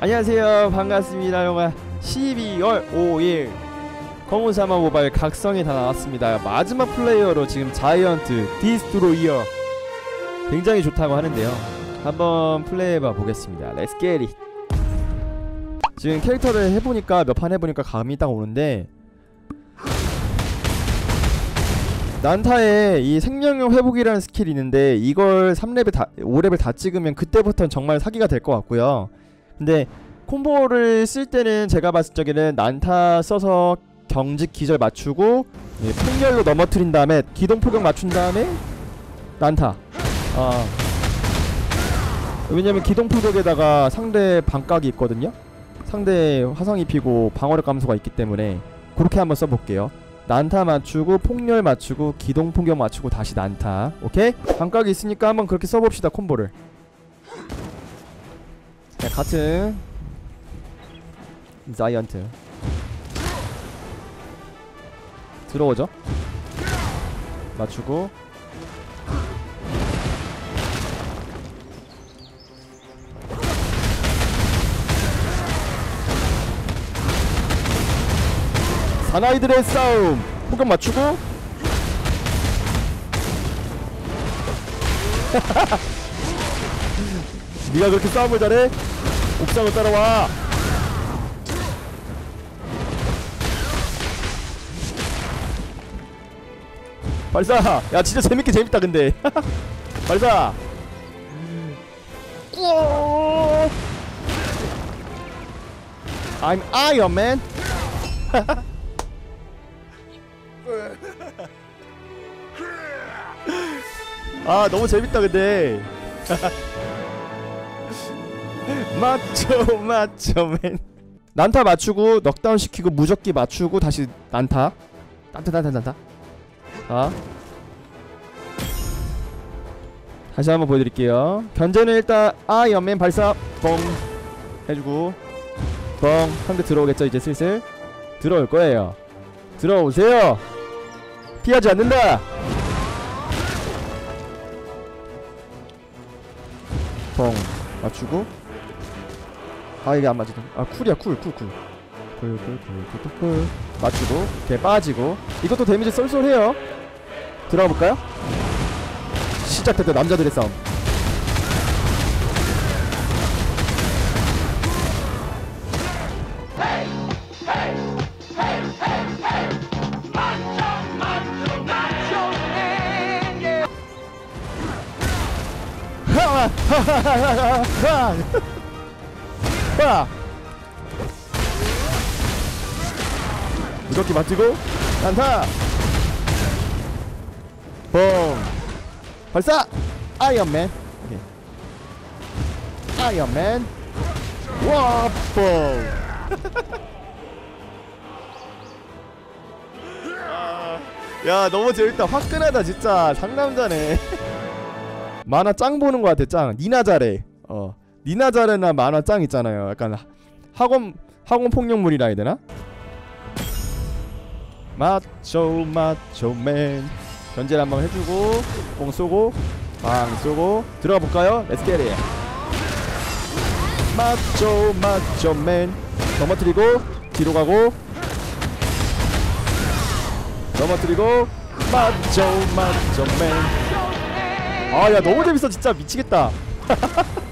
안녕하세요. 반갑습니다. 영화 12월 5일 검은사마 모바일 각성이 다 나왔습니다. 마지막 플레이어로 지금 자이언트 디스트로이어 굉장히 좋다고 하는데요. 한번 플레이해봐 보겠습니다. 렛츠 겟잇 지금 캐릭터를 해보니까 몇 판 해보니까 감이 딱 오는데 난타에 이 생명력 회복이라는 스킬이 있는데 이걸 3레벨 다 5레벨 다 찍으면 그때부터는 정말 사기가 될 것 같고요 근데 콤보를 쓸 때는 제가 봤을 적에는 난타 써서 경직 기절 맞추고 예, 폭렬로 넘어뜨린 다음에 기동 포격 맞춘 다음에 난타. 아. 왜냐면 기동 포격에다가 상대 반각이 있거든요? 상대 화상 입히고 방어력 감소가 있기 때문에 그렇게 한번 써볼게요. 난타 맞추고 폭렬 맞추고 기동 폭격 맞추고 다시 난타. 오케이? 반각이 있으니까 한번 그렇게 써봅시다 콤보를 자, 같은 자이언트 들어오죠? 맞추고 사나이들의 싸움 폭격 맞추고 네가 그렇게 싸움을 잘해? 옥상을 따라와. 발사! 야 진짜 재밌게 재밌다 근데. 발사! 우와. I'm Iron Man. 아 너무 재밌다 근데 맞죠 맞죠맨. 난타 맞추고 넉다운 시키고 무적기 맞추고 다시 난타. 난타 난타 난타. 자. 다시 한번 보여드릴게요. 견제는 일단 아이언맨 발사. 뻥. 해주고 뻥. 상대 들어오겠죠 이제 슬슬? 들어올 거예요. 들어오세요. 피하지 않는다. 뻥. 맞추고 아 이게 안 맞지다 아 쿨이야 쿨쿨쿨. 쿨쿨쿨쿨쿨 맞추고 이렇게 빠지고. 이것도 데미지 쏠쏠해요. 들어가 볼까요? 시작됐다 남자들의 싸움. 하! 무적기 맞추고. 난타 뻥 발사. 아이언맨. 오케이. 아이언맨. 와뻥 야 너무 재밌다. 화끈하다 진짜. 상남자네. 만화 짱 보는 거 같아 짱. 니나 잘해. 어 잘해나 만화 짱 있잖아요. 약간 학원 학원 폭력물이라 해야 되나? 마초 마초맨. 견제를 한번 해주고 공 쏘고 방 쏘고. 들어가 볼까요? 렛츠 겟 잇. 마초 마초맨. 넘어뜨리고 뒤로 가고. 넘어뜨리고 마초 마초맨. 아야 너무 재밌어. 진짜 미치겠다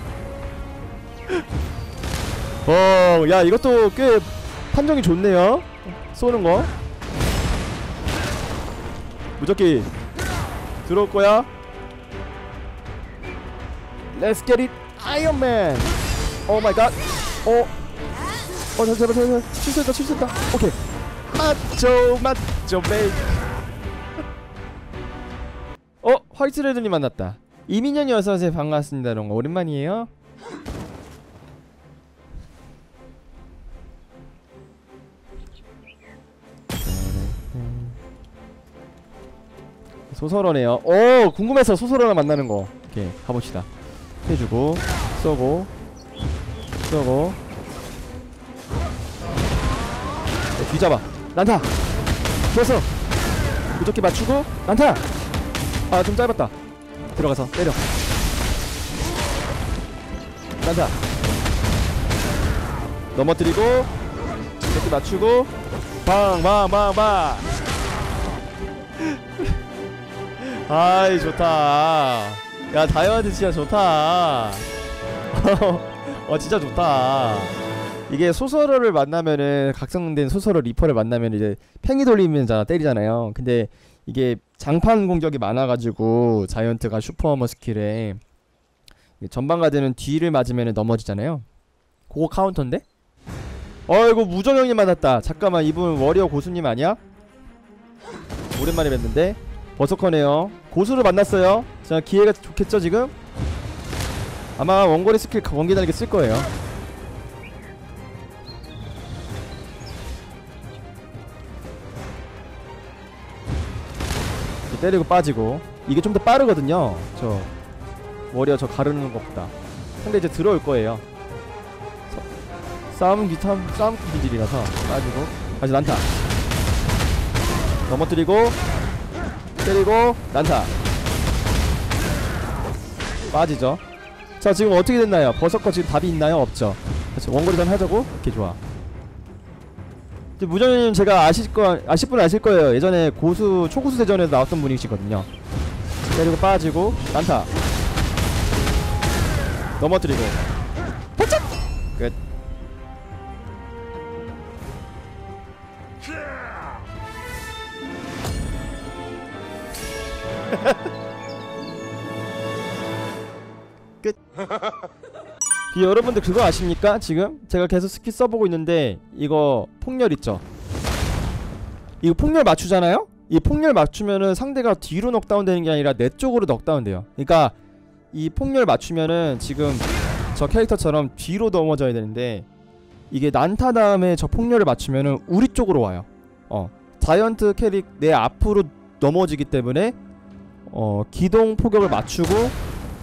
어 야 이것도 꽤 판정이 좋네요. 쏘는 거. 무적기 들어올 거야. Let's get it 아이언맨 오 마이 갓 어? 어 잠깐 잠깐 잠깐 실수했다 실수했다. 오케이. 마초 마초 맨 어? 화이트 레드님 만났다. 이민현이 어서 오세요. 반갑습니다. 이런 거 오랜만이에요 소설어네요. 오 궁금해서 소설어를 만나는 거. 오케이 가봅시다. 해주고 쏘고 쏘고. 네, 뒤잡아. 난타! 좋았어 무적기 맞추고 난타! 아 좀 짧았다. 들어가서 때려. 난타! 넘어뜨리고 이렇게 맞추고 빵빵빵빵 아이 좋다. 야 다이아몬드 진짜 좋다. 어 진짜 좋다. 이게 소설어를 만나면은 각성된 소설어 리퍼를 만나면 이제 팽이 돌리면서 때리잖아요. 근데 이게 장판 공격이 많아가지고 자이언트가 슈퍼어머 스킬에 이게 전방 가드는 뒤를 맞으면 넘어지잖아요. 그거 카운터인데? 어이구 무정형님 맞았다. 잠깐만 이분 워리어 고수님 아니야? 오랜만에 뵀는데 버서커네요. 고수를 만났어요. 자 기회가 좋겠죠 지금? 아마 원거리 스킬 원기 달게 쓸 거예요. 때리고 빠지고. 이게 좀 더 빠르거든요. 저 워리어 저 가르는 것보다. 근데 이제 들어올 거예요. 싸움 기탐 싸움 기질이라서 빠지고. 다시 난타. 넘어뜨리고 때리고 난타. 빠지죠. 자 지금 어떻게 됐나요? 버섯거 지금 답이 있나요? 없죠. 그렇죠. 원거리전 하자고? 오케이 좋아. 무정님 제가 아실 거 아실 분 아실 거예요. 예전에 고수 초고수 대전에서 나왔던 분이시거든요. 때리고 빠지고 난타. 넘어뜨리고 끝. 그 여러분들 그거 아십니까? 지금 제가 계속 스킬 써보고 있는데 이거 폭렬 있죠? 이거 폭렬 맞추잖아요? 이 폭렬 맞추면은 상대가 뒤로 넉다운 되는 게 아니라 내 쪽으로 넉다운 돼요. 그러니까 이 폭렬 맞추면은 지금 저 캐릭터처럼 뒤로 넘어져야 되는데 이게 난타 다음에 저 폭렬을 맞추면은 우리 쪽으로 와요. 어 자이언트 캐릭 내 앞으로 넘어지기 때문에 어 기동 포격을 맞추고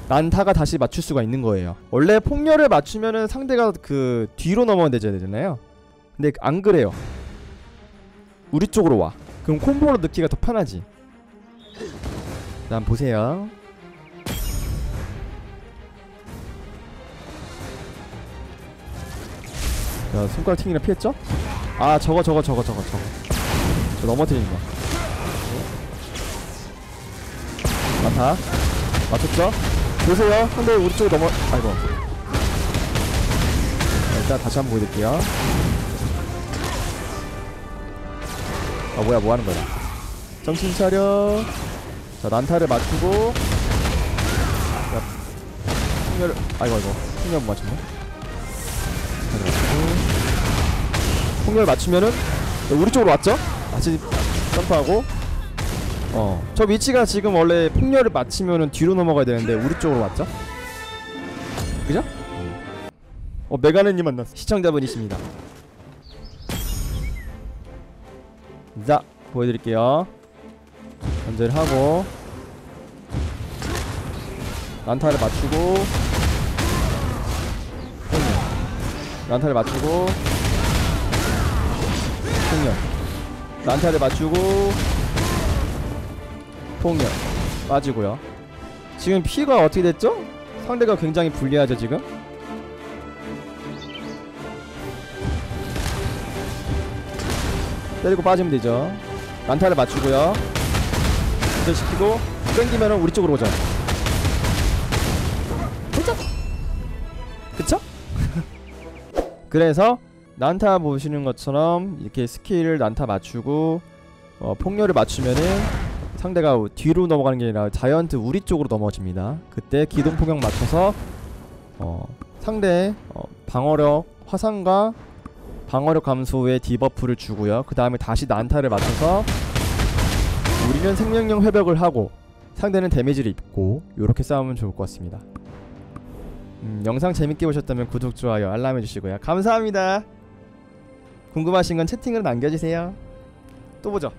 난타가 다시 맞출 수가 있는 거예요. 원래 폭렬을 맞추면은 상대가 그 뒤로 넘어져야 되잖아요. 근데 안 그래요. 우리 쪽으로 와. 그럼 콤보로 넣기가 더 편하지. 난 보세요. 자, 손가락 튕기나 피했죠? 아, 저거 저거 저거 저거 저거. 저 넘어뜨리는 거. 난타. 맞췄죠? 보세요. 근데 우리 쪽으로 넘어. 아이고. 자, 일단 다시 한번 보여드릴게요. 아 뭐야 뭐 하는 거야? 정신 차려. 자 난타를 맞추고. 자, 풍렬. 아이고 아이고. 풍렬 못 맞췄네. 풍렬 맞추면은 우리 쪽으로 왔죠? 다시 점프하고. 어, 저 위치가 지금 원래 폭렬을 맞히면은 뒤로 넘어가야 되는데 우리 쪽으로 왔죠? 그죠? 어, 메가네님 만났어. 시청자분이십니다. 자, 보여드릴게요. 전제를 하고 난타를 맞추고 폭렬. 난타를 맞추고 폭렬. 난타를 맞추고 폭력 빠지고요 지금 피가 어떻게 됐죠? 상대가 굉장히 불리하죠 지금 때리고 빠지면 되죠 난타를 맞추고요 기절시키고 땡기면은 우리 쪽으로 오죠 그쵸? 그쵸? 그래서 난타 보시는 것처럼 이렇게 스킬을 난타 맞추고 어, 폭렬을 맞추면은 상대가 뒤로 넘어가는 게 아니라 자이언트 우리 쪽으로 넘어집니다. 그때 기동 폭격 맞춰서 어, 상대 어, 방어력 화상과 방어력 감소의 디버프를 주고요. 그 다음에 다시 난타를 맞춰서 우리는 생명력 회복을 하고 상대는 데미지를 입고 이렇게 싸우면 좋을 것 같습니다. 음, 영상 재밌게 보셨다면 구독, 좋아요, 알람 해주시고요. 감사합니다. 궁금하신 건 채팅으로 남겨주세요. 또 보죠.